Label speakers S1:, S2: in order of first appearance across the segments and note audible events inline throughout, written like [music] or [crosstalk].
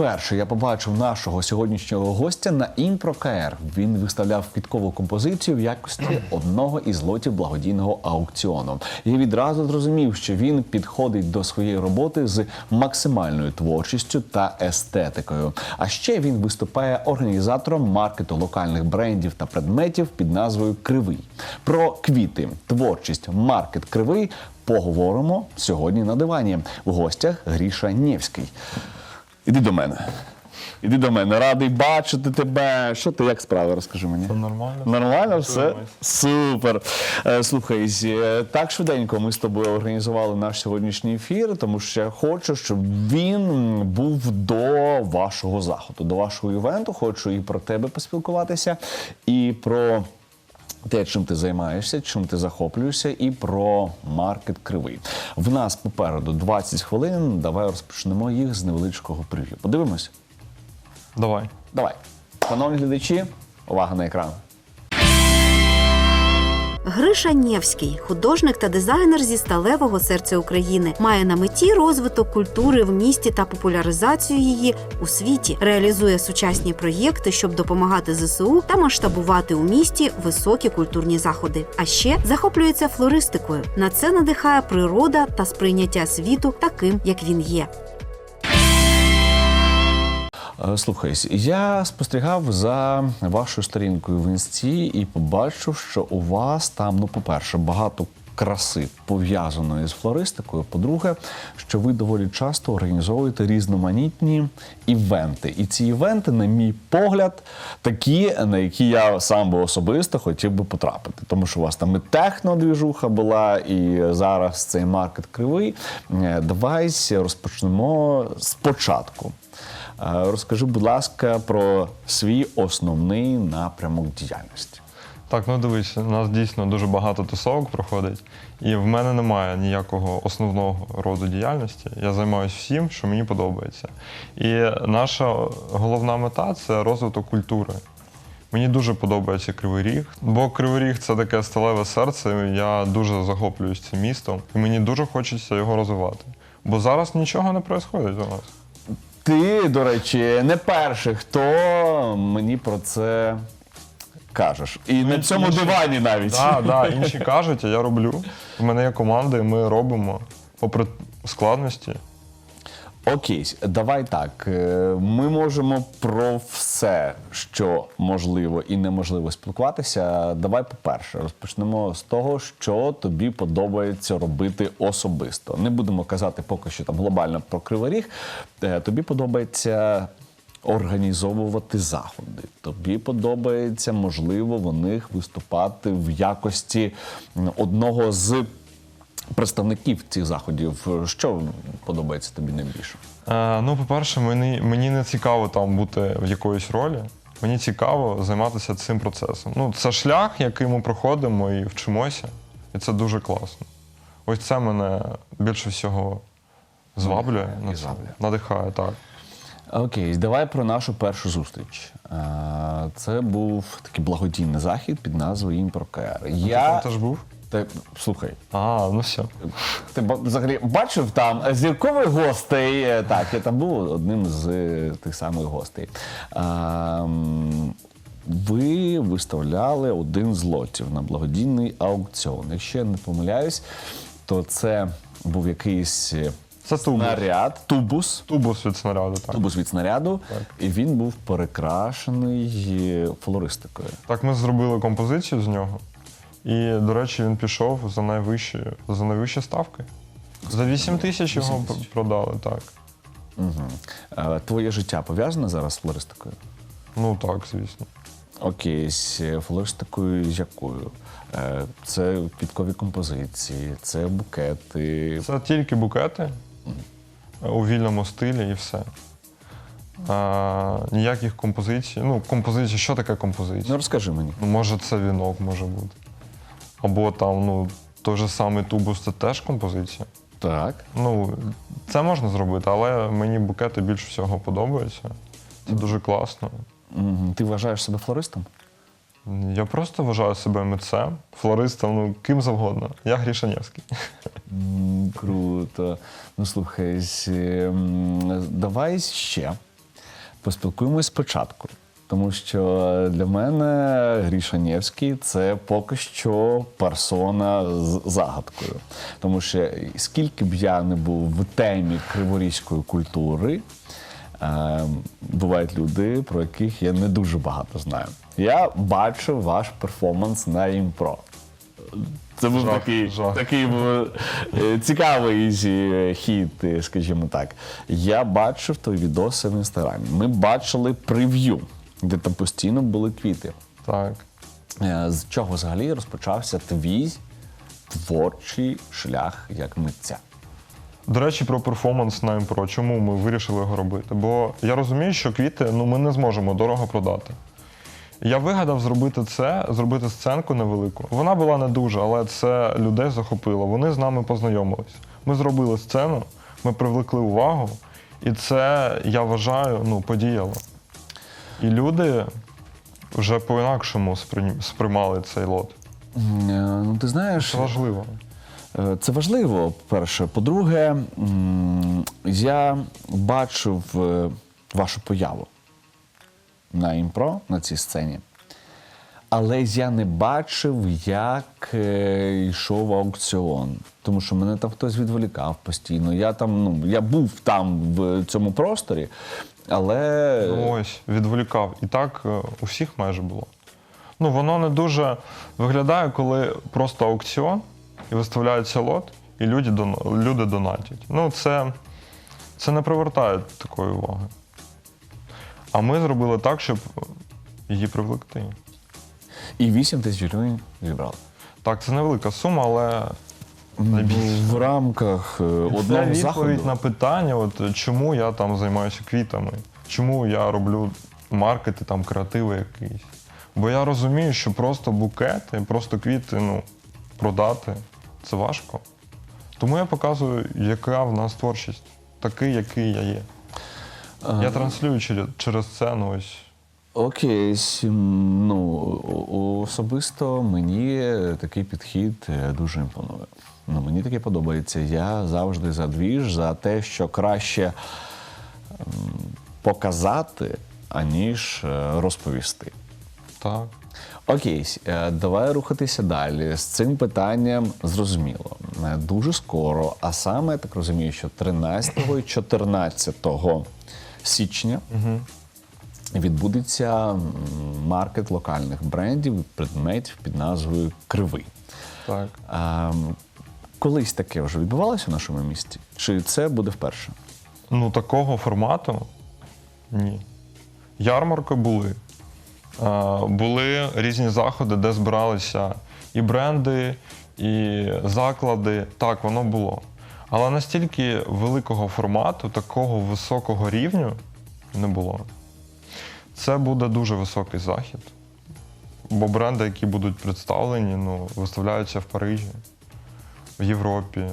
S1: вперше я побачив нашого сьогоднішнього гостя на ІМПРО-КР. Він виставляв квіткову композицію в якості одного із лотів благодійного аукціону. Я відразу зрозумів, що він підходить до своєї роботи з максимальною творчістю та естетикою. А ще він виступає організатором маркету локальних брендів та предметів під назвою Кривий. Про квіти, творчість, маркет Кривий поговоримо сьогодні на дивані. В гостях Гріша Нєвський. Іди до мене. Іди до мене. Радий бачити тебе. Що ти як справи? Розкажи мені.
S2: Все нормально.
S1: Нормально, все супер. Е, Слухай, так швиденько ми з тобою організували наш сьогоднішній ефір, тому що я хочу, щоб він був до вашого заходу, до вашого івенту. Хочу і про тебе поспілкуватися, і про. Те, чим ти займаєшся, чим ти захоплюєшся, і про маркет кривий. В нас попереду 20 хвилин. Давай розпочнемо їх з невеличкого прев'ю. Подивимось?
S2: Давай.
S1: Давай. Шановні глядачі, увага на екран.
S3: Гриша Нєвський, художник та дизайнер зі сталевого серця України, має на меті розвиток культури в місті та популяризацію її у світі. Реалізує сучасні проєкти, щоб допомагати ЗСУ та масштабувати у місті високі культурні заходи. А ще захоплюється флористикою. На це надихає природа та сприйняття світу таким, як він є.
S1: Е, Слухай, я спостерігав за вашою сторінкою в інсті і побачив, що у вас там, ну, по-перше, багато краси пов'язаної з флористикою. По-друге, що ви доволі часто організовуєте різноманітні івенти. І ці івенти, на мій погляд, такі, на які я сам би особисто хотів би потрапити. Тому що у вас там і технодвіжуха була, і зараз цей маркет кривий. Е, Давай розпочнемо спочатку. Розкажи, будь ласка, про свій основний напрямок діяльності.
S2: Так, ну дивись, у нас дійсно дуже багато тусовок проходить, і в мене немає ніякого основного роду діяльності. Я займаюся всім, що мені подобається. І наша головна мета це розвиток культури. Мені дуже подобається Кривий Ріг, бо Кривий Ріг це таке сталеве серце. Я дуже захоплююсь цим містом, і мені дуже хочеться його розвивати. Бо зараз нічого не відбувається у нас.
S1: Ти, до речі, не перший, хто мені про це кажеш. І на цьому
S2: інші-
S1: дивані навіть.
S2: Так, да, [laughs] інші кажуть, а я роблю. У мене є команда, і ми робимо попри складності.
S1: Окей, давай так. е, Ми можемо про все, що можливо і неможливо спілкуватися. Давай, по-перше, розпочнемо з того, що тобі подобається робити особисто. Не будемо казати поки що там глобально про кривий. Е, Тобі подобається. Організовувати заходи. Тобі подобається, можливо, в них виступати в якості одного з представників цих заходів. Що подобається тобі найбільше?
S2: Е, ну, по-перше, мені, мені не цікаво там бути в якоїсь ролі. Мені цікаво займатися цим процесом. Ну, це шлях, який ми проходимо і вчимося, і це дуже класно. Ось це мене більше всього зваблює,
S1: Надихає
S2: надихає, так.
S1: Окей, давай про нашу першу зустріч. Це був такий благодійний захід під назвою «Імпрокер».
S2: Ти
S1: Я
S2: там теж був?
S1: Ти, слухай,
S2: А, ну все.
S1: ти ба- взагалі бачив там зіркових гостей. Е, Так, я там був одним з е, тих самих гостей. А, ви виставляли один з лотів на благодійний аукціон. Якщо я не помиляюсь, то це був якийсь е,
S2: Це тубус.
S1: снаряд, тубус.
S2: Тубус від снаряду, так.
S1: Тубус від снаряду, і він був перекрашений е, флористикою.
S2: Так, ми зробили композицію з нього. І, до речі, він пішов за найвищі, за найвищі ставки. За 8 тисяч його
S1: 8 тисяч.
S2: продали, так.
S1: Е, Твоє життя пов'язане зараз з флористикою?
S2: Ну так, звісно.
S1: Окей, з флористикою з якою? Е, Це квіткові композиції, це букети.
S2: Це тільки букети у вільному стилі і все. А, ніяких композицій. Ну, композиція, що таке композиція?
S1: Ну розкажи мені.
S2: Ну, може, це вінок може бути. Або там, ну, той же самий тубус це теж композиція.
S1: Так.
S2: Ну, це можна зробити, але мені букети більше всього подобаються. Це дуже класно.
S1: Мгм. Ти вважаєш себе флористом?
S2: Я просто вважаю себе митцем, флористом, ну ким завгодно. Я Грішанєвський.
S1: М, Круто. Ну слухай, с- м, давай ще. поспілкуємось спочатку. Тому що для мене Гріша Нєвський це поки що персона з загадкою. Тому що скільки б я не був в темі криворізької культури, е, бувають люди, про яких я не дуже багато знаю. Я бачив ваш перформанс на імпро. Це був
S2: Жах,
S1: такий,
S2: жах.
S1: такий був е, цікавий е, хід, е, скажімо так. Я бачив той відоси в інстаграмі. Ми бачили прев'ю, де там постійно були квіти.
S2: Так.
S1: Е, З чого взагалі розпочався твій творчий шлях як митця?
S2: До речі, про перформанс на імпро. Чому ми вирішили його робити? Бо я розумію, що квіти ну, ми не зможемо дорого продати. Я вигадав зробити це, зробити сценку невелику. Вона була не дуже, але це людей захопило. Вони з нами познайомились. Ми зробили сцену, ми привлекли увагу, і це, я вважаю, ну, подіяло. І люди вже по-інакшому сприймали цей лот.
S1: Е, Ну, ти знаєш,
S2: Це важливо.
S1: Е, Це важливо, перше. По-друге, я бачив е, вашу появу на імпро на цій сцені. Але я не бачив, як е, йшов аукціон. Тому що мене там хтось відволікав постійно. Я там, ну, я був там в цьому просторі, але
S2: Ну, ось, відволікав. І так е, у всіх майже було. Ну, воно не дуже виглядає, коли просто аукціон і виставляється лот, і люди, люди донатять. Ну, це, це не привертає такої уваги. А ми зробили так, щоб її привлекти.
S1: І 8 тисяч гривень зібрали.
S2: Так, це невелика сума, але.
S1: В рамках е,
S2: Це
S1: одного
S2: відповідь
S1: заходу.
S2: на питання, от, чому я там займаюся квітами, чому я роблю маркети, там, креативи якісь. Бо я розумію, що просто букети, просто квіти ну, продати це важко. Тому я показую, яка в нас творчість, такий, який я є. Я транслюю через, через це, ну ось.
S1: Окей, ну особисто мені такий підхід е, дуже імпонує. Ну, мені таке подобається. Я завжди за двіж, за те, що краще показати, аніж е, розповісти.
S2: Так.
S1: Окей, е, давай рухатися далі. З цим питанням зрозуміло. Дуже скоро, а саме я так розумію, що 13 і 14 січня відбудеться маркет локальних брендів предметів під назвою Кривий.
S2: Так.
S1: А, колись таке вже відбувалося в нашому місті? Чи це буде вперше?
S2: Ну, такого формату ні. Ярмарки були. Е, Були різні заходи, де збиралися і бренди, і заклади. Так, воно було. Але настільки великого формату, такого високого рівню не було. Це буде дуже високий захід. Бо бренди, які будуть представлені, ну, виставляються в Парижі, в Європі,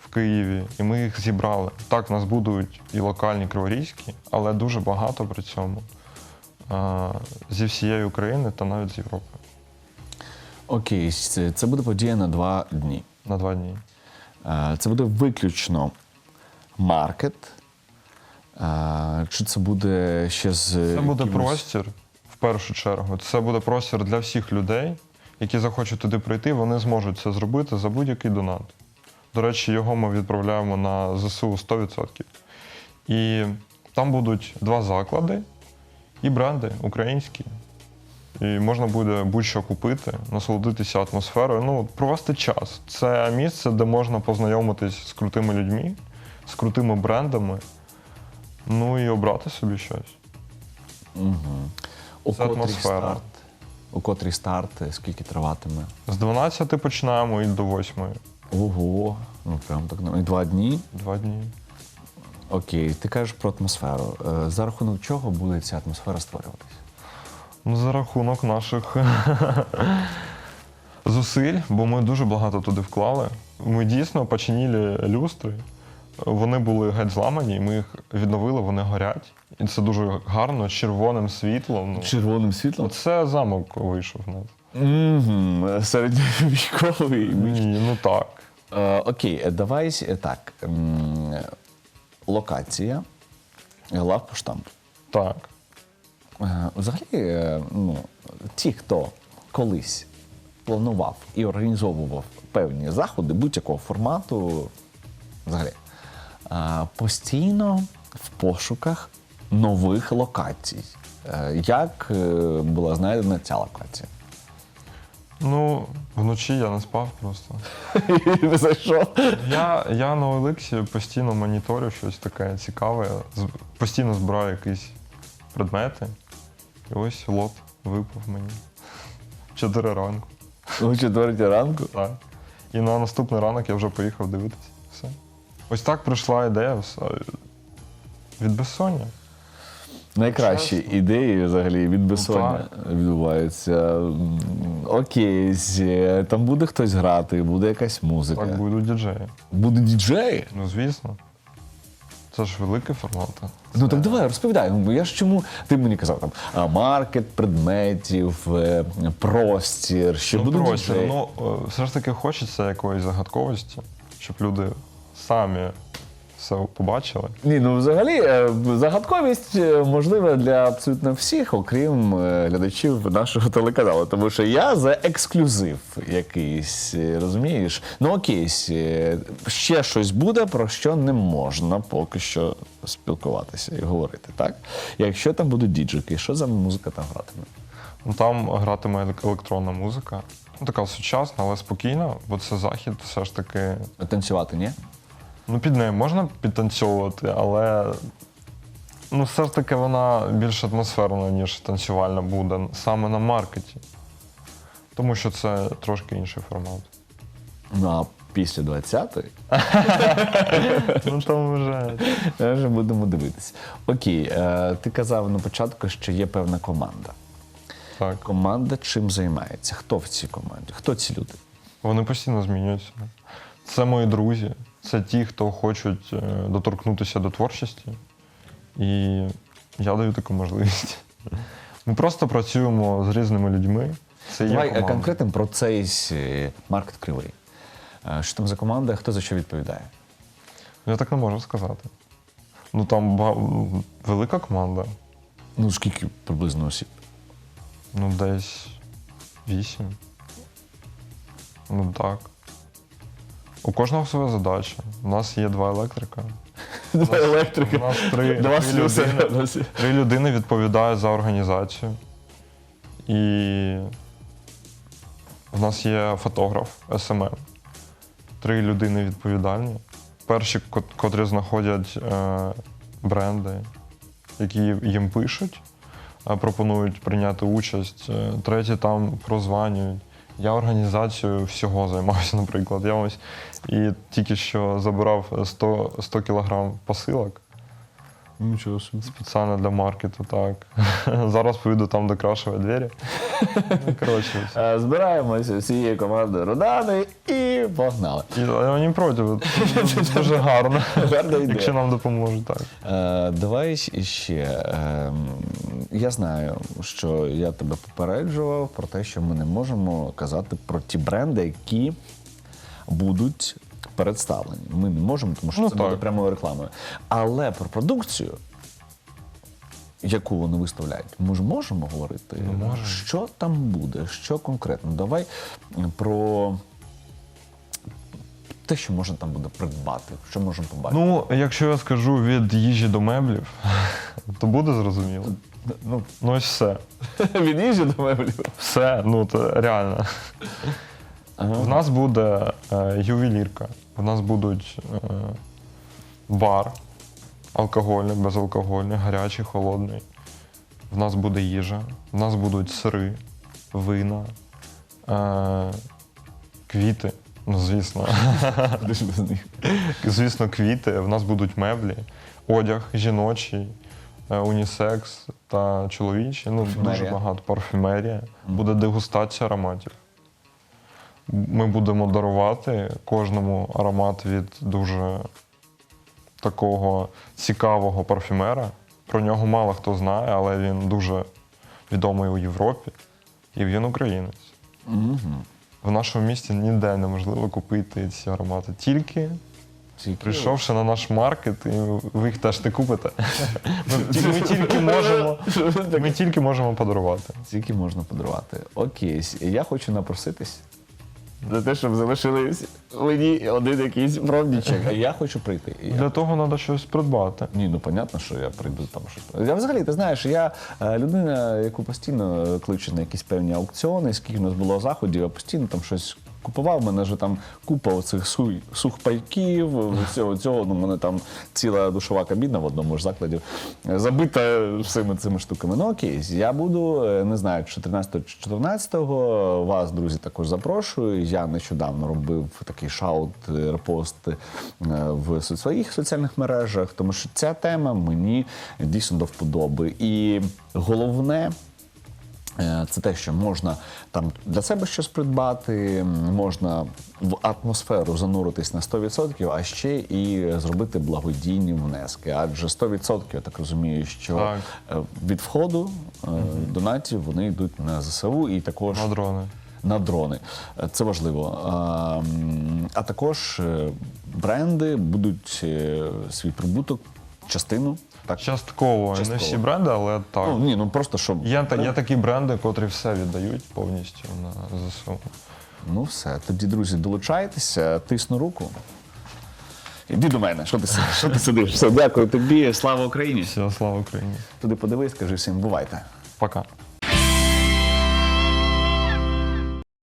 S2: в Києві, і ми їх зібрали. Так, в нас будуть і локальні криворізькі, але дуже багато при цьому а, зі всієї України та навіть з Європи
S1: Окей, це, це буде подія на два дні.
S2: на два дні.
S1: Е, Це буде виключно маркет. Е, Чи це буде ще з.
S2: Це буде
S1: якимось-
S2: простір в першу чергу. Це буде простір для всіх людей, які захочуть туди прийти, вони зможуть це зробити за будь-який донат. До речі, його ми відправляємо на ЗСУ 100%. І там будуть два заклади і бренди українські. І можна буде будь-що купити, насолодитися атмосферою. Ну, провести час. Це місце, де можна познайомитись з крутими людьми, з крутими брендами, ну і обрати собі щось.
S1: У
S2: Це атмосфера.
S1: старт? У котрий старт, е, скільки триватиме?
S2: З 12 починаємо і до 8.
S1: Ого, ну прям так на- і два дні.
S2: Два дні.
S1: Окей, ти кажеш про атмосферу. Е, За рахунок чого буде ця атмосфера створюватися?
S2: Ну, за рахунок наших [laughs] зусиль, бо ми дуже багато туди вклали. Ми дійсно починили люстри. Вони були геть зламані, і ми їх відновили, вони горять. І це дуже гарно, з червоним світлом. Ну,
S1: Червоним світлом?
S2: Оце замок вийшов в нас.
S1: Угу, середньовійськовий.
S2: Ні, ну так.
S1: Е, окей, е, давай е, так. м, Локація. Главпоштамп.
S2: Так.
S1: Е, Взагалі, е, ну, ті, хто колись планував і організовував певні заходи будь-якого формату, взагалі, постійно в пошуках нових локацій. Е, Як е, була знайдена ця локація?
S2: Ну, вночі я не спав просто. [laughs]
S1: Ти зайшов?
S2: Я, я на OLX постійно моніторю щось таке цікаве, постійно збираю якісь предмети. І ось лот випав мені. Чотири ранку.
S1: О четвертій ранку.
S2: Так. І на наступний ранок я вже поїхав дивитися. Все. Ось так прийшла ідея від безсоння.
S1: Найкращі
S2: Чесно.
S1: ідеї взагалі від безсоння
S2: так.
S1: відбуваються. Окей, там буде хтось грати, буде якась музика.
S2: Так будуть діджеї.
S1: Буде діджеї.
S2: Ну, звісно. Це ж великий формат.
S1: Ну так давай розповідай. Ну, бо я ж чому ти мені казав там а, маркет предметів, е, простір, що
S2: ну,
S1: буде
S2: простір.
S1: діджеї.
S2: Ну, е, все ж таки хочеться якоїсь загадковості, щоб люди самі все побачили.
S1: Ні, ну взагалі е, загадковість е, можлива для абсолютно всіх, окрім е, глядачів нашого телеканалу. Тому що я за ексклюзив якийсь, розумієш? Ну окей, ще щось буде, про що не можна поки що спілкуватися і говорити, так? Якщо там будуть діджики, що за музика там гратиме?
S2: Ну, Там гратиме електронна музика. Ну, така сучасна, але спокійна, бо це захід все ж таки.
S1: Танцювати, ні?
S2: Ну, під нею можна підтанцьовувати, але ну, все ж таки вона більш атмосферна, ніж танцювальна буде саме на маркеті. Тому що це трошки інший формат.
S1: Ну а після 20-ї [laughs]
S2: Ну там вже.
S1: Ми вже будемо дивитися. Окей, е, ти казав на початку, що є певна команда.
S2: Так.
S1: Команда чим займається? Хто в цій команді? Хто ці люди?
S2: Вони постійно змінюються. Це мої друзі, це ті, хто хочуть е, доторкнутися до творчості. І я даю таку можливість. Ми просто працюємо з різними людьми. Це
S1: Давай е,
S2: команда.
S1: конкретно про цей е, маркет кривий. Що там за команда, хто за що відповідає?
S2: Я так не можу сказати. Ну там ба- ну, велика команда,
S1: Ну, скільки приблизно осіб?
S2: ну десь вісім. Ну так. У кожного своя задача. У нас є два електрика.
S1: Два
S2: У
S1: електрики.
S2: нас три,
S1: Два
S2: три, людини, три людини відповідають за організацію. І в нас є фотограф СММ. Три людини відповідальні. Перші, котрі знаходять е, бренди, які їм пишуть, пропонують прийняти участь. Е, Треті там прозванюють. Я організацією всього займаюся, [laughs] наприклад. Я ось і тільки що забирав 100, 100 кілограм посилок.
S1: Нічого собі.
S2: Спеціально для маркету, так. [laughs] Зараз поїду там докрашувати двері. Ну, коротше. [laughs]
S1: Е, Збираємося всією командою Родани і погнали.
S2: І я не проти. [laughs] Дуже гарно.
S1: Гарна ідея.
S2: Якщо нам допоможуть, так.
S1: Е, давай ще. Е, я знаю, що я тебе попереджував про те, що ми не можемо казати про ті бренди, які будуть представлені. Ми не можемо, тому що
S2: Ну,
S1: це
S2: так.
S1: буде прямою рекламою. Але про продукцію, яку вони виставляють, ми ж можемо говорити.
S2: можемо.
S1: Що там буде, що конкретно? Давай про те, що можна там буде придбати, що можемо побачити.
S2: Ну, якщо я скажу від їжі до меблів, [laughs] то буде зрозуміло.
S1: Ну,
S2: Ну ось все. [laughs]
S1: від їжі до меблів.
S2: Все, ну це реально. В нас буде е, ювелірка, в нас будуть е, бар, алкогольний, безалкогольний, гарячий, холодний. В нас буде їжа, в нас будуть сири, вина, е, квіти. Ну, звісно.
S1: Без них?
S2: Звісно, квіти, в нас будуть меблі, одяг жіночий, е, унісекс та чоловічий. Ну, дуже
S1: Парфюмерія.
S2: багато парфюмерія. Буде дегустація ароматів. Ми будемо дарувати кожному аромат від дуже такого цікавого парфюмера. Про нього мало хто знає, але він дуже відомий у Європі. І він українець.
S1: Мгм.
S2: В нашому місті ніде неможливо купити ці аромати. Тільки
S1: Тільки-
S2: Прийшовши на наш маркет, і ви їх теж не купите. [laughs] Ми, ми тільки можемо, ми тільки можемо подарувати.
S1: Тільки можна подарувати. Окей, я хочу напроситись. За те, щоб залишились мені один якийсь пробнічок. А я хочу прийти. І я-
S2: Для того треба щось придбати.
S1: Ні, ну понятно, що я прийду там щось. Я взагалі, ти знаєш, я е, людина, яку постійно кличуть на якісь певні аукціони, скільки в нас було заходів, я постійно там щось купував. Мене вже там купа оцих сухпайків, всього цього. Ну, мене там ціла душова кабіна в одному ж закладі е, забита всіми цими штуками. Ну окей, я буду, е, не знаю, 14 чи 14 вас, друзі, також запрошую. Я нещодавно робив такий шаут е, репост в своїх соціальних мережах, тому що ця тема мені дійсно до вподоби. І головне. Е, Це те, що можна там для себе щось придбати, можна в атмосферу зануритись на 100%, а ще і зробити благодійні внески. Адже 100% я так розумію, що
S2: Так.
S1: е, від входу е, донатів вони йдуть на ЗСУ і також
S2: На дрони.
S1: на дрони. Це важливо. А, а також бренди будуть свій прибуток, частину. Так,
S2: Частково, не всі бренди, але так.
S1: Ну, ні, ну просто щоб.
S2: Є, та- є такі бренди, котрі все віддають повністю на ЗСУ.
S1: Ну все, тоді, друзі, долучайтеся, тисну руку. Іди до мене, що ти, що ти сидиш? Все, дякую тобі, слава Україні.
S2: Все, слава Україні.
S1: Туди подивись, скажи всім, бувайте.
S2: Пока.